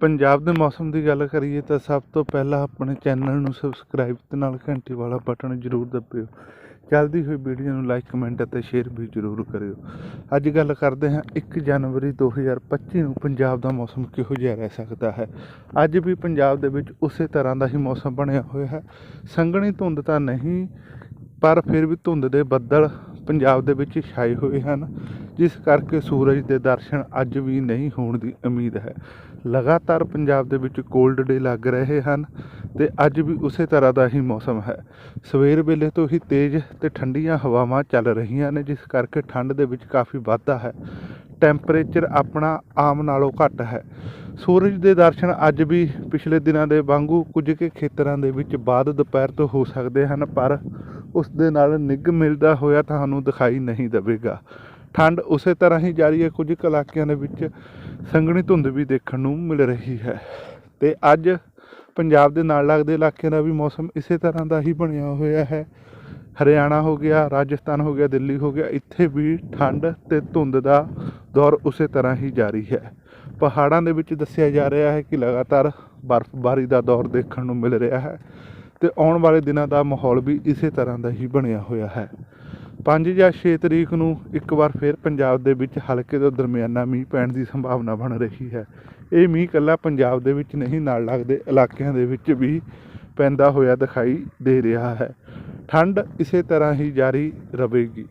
ਪੰਜਾਬ ਦੇ ਮੌਸਮ ਦੀ ਗੱਲ ਕਰੀਏ ਤਾਂ ਸਭ ਤੋਂ ਪਹਿਲਾਂ ਆਪਣੇ ਚੈਨਲ ਨੂੰ ਸਬਸਕ੍ਰਾਈਬ ਤੇ ਨਾਲ ਘੰਟੀ ਵਾਲਾ ਬਟਨ ਜ਼ਰੂਰ ਦੱਬਿਓ। ਚੱਲਦੀ ਹੋਈ ਵੀਡੀਓ ਨੂੰ ਲਾਈਕ ਕਮੈਂਟ ਅਤੇ ਸ਼ੇਅਰ ਵੀ ਜ਼ਰੂਰ ਕਰਿਓ। ਅੱਜ ਗੱਲ ਕਰਦੇ ਹਾਂ 1 ਜਨਵਰੀ 2025 ਨੂੰ ਪੰਜਾਬ ਦਾ ਮੌਸਮ ਕਿਹੋ ਜਿਹਾ ਰਹਿ ਸਕਦਾ ਹੈ? ਅੱਜ ਵੀ ਪੰਜਾਬ ਦੇ ਵਿੱਚ ਉਸੇ ਤਰ੍ਹਾਂ ਦਾ ਹੀ ਮੌਸਮ ਬਣਿਆ ਹੋਇਆ ਹੈ। ਸੰਘਣੀ ਧੁੰਦ ਤਾਂ ਨਹੀਂ, ਪਰ ਫਿਰ ਵੀ ਧੁੰਦ ਦੇ ਬੱਦਲ ਪੰਜਾਬ ਦੇ ਵਿੱਚ ਛਾਏ ਹੋਏ ਹਨ, ਜਿਸ ਕਰਕੇ ਸੂਰਜ ਦੇ ਦਰਸ਼ਨ ਅੱਜ ਵੀ ਨਹੀਂ ਹੋਣ ਦੀ ਉਮੀਦ ਹੈ। ਲਗਾਤਾਰ ਪੰਜਾਬ ਦੇ ਵਿੱਚ ਕੋਲਡ ਡੇ ਲੱਗ ਰਹੇ ਹਨ ਤੇ ਅੱਜ ਵੀ ਉਸੇ ਤਰ੍ਹਾਂ ਦਾ ਹੀ ਮੌਸਮ ਹੈ। ਸਵੇਰ ਵੇਲੇ ਤੋਂ ਹੀ ਤੇਜ਼ ਤੇ ਠੰਡੀਆਂ ਹਵਾਵਾਂ ਚੱਲ ਰਹੀਆਂ ਨੇ, ਜਿਸ ਕਰਕੇ ਠੰਡ ਦੇ ਵਿੱਚ ਕਾਫੀ ਵਾਧਾ ਹੈ। ਟੈਂਪਰੇਚਰ ਆਪਣਾ ਆਮ ਨਾਲੋਂ ਘੱਟ ਹੈ। ਸੂਰਜ ਦੇ ਦਰਸ਼ਨ ਅੱਜ ਵੀ ਪਿਛਲੇ ਦਿਨਾਂ ਦੇ ਵਾਂਗੂ ਕੁਝ ਕੁ ਖੇਤਰਾਂ ਦੇ ਵਿੱਚ ਬਾਅਦ ਦੁਪਹਿਰ ਤੋਂ ਹੋ ਸਕਦੇ ਹਨ, ਪਰ ਉਸ ਦੇ ਨਾਲ ਨਿੱਘ ਮਿਲਦਾ ਹੋਇਆ ਤੁਹਾਨੂੰ ਦਿਖਾਈ ਨਹੀਂ ਦੇਵੇਗਾ। ਠੰਡ ਉਸੇ ਤਰ੍ਹਾਂ ਹੀ ਜਾਰੀ ਹੈ, ਕੁਝ ਕੁ ਇਲਾਕਿਆਂ ਦੇ ਵਿੱਚ ਸੰਘਣੀ ਧੁੰਦ ਵੀ ਦੇਖਣ ਨੂੰ ਮਿਲ ਰਹੀ ਹੈ। ਤੇ ਅੱਜ ਪੰਜਾਬ ਦੇ ਨਾਲ ਲੱਗਦੇ ਇਲਾਕਿਆਂ ਦਾ ਵੀ ਮੌਸਮ ਇਸੇ ਤਰ੍ਹਾਂ ਦਾ ਹੀ ਬਣਿਆ ਹੋਇਆ ਹੈ। ਹਰਿਆਣਾ ਹੋ ਗਿਆ, ਰਾਜਸਥਾਨ ਹੋ ਗਿਆ, ਦਿੱਲੀ ਹੋ ਗਿਆ, ਇੱਥੇ ਵੀ ਠੰਡ ਤੇ ਧੁੰਦ ਦਾ ਦੌਰ ਉਸੇ ਤਰ੍ਹਾਂ ਹੀ ਜਾਰੀ ਹੈ। ਪਹਾੜਾਂ ਦੇ ਵਿੱਚ ਦੱਸਿਆ ਜਾ ਰਿਹਾ ਹੈ ਕਿ ਲਗਾਤਾਰ ਬਰਫ਼ਬਾਰੀ ਦਾ ਦੌਰ ਦੇਖਣ ਨੂੰ ਮਿਲ ਰਿਹਾ ਹੈ ਤੇ ਆਉਣ ਵਾਲੇ ਦਿਨਾਂ ਦਾ ਮਾਹੌਲ ਵੀ ਇਸੇ ਤਰ੍ਹਾਂ ਦਾ ਹੀ ਬਣਿਆ ਹੋਇਆ ਹੈ। 5 ਜਾਂ 6 ਤਰੀਕ ਨੂੰ ਇੱਕ ਵਾਰ ਫਿਰ ਪੰਜਾਬ ਦੇ ਵਿੱਚ ਹਲਕੇ ਤੋਂ ਦਰਮਿਆਨਾ ਮੀਂਹ ਪੈਣ ਦੀ ਸੰਭਾਵਨਾ ਬਣ ਰਹੀ ਹੈ। ਇਹ ਮੀਂਹ ਇਕੱਲਾ ਪੰਜਾਬ ਦੇ ਵਿੱਚ ਨਹੀਂ, ਨਾਲ ਲੱਗਦੇ ਇਲਾਕਿਆਂ ਦੇ ਵਿੱਚ ਵੀ ਪੈਂਦਾ ਹੋਇਆ ਦਿਖਾਈ ਦੇ ਰਿਹਾ ਹੈ। ਠੰਡ ਇਸੇ ਤਰ੍ਹਾਂ ਹੀ ਜਾਰੀ ਰਹੇਗੀ।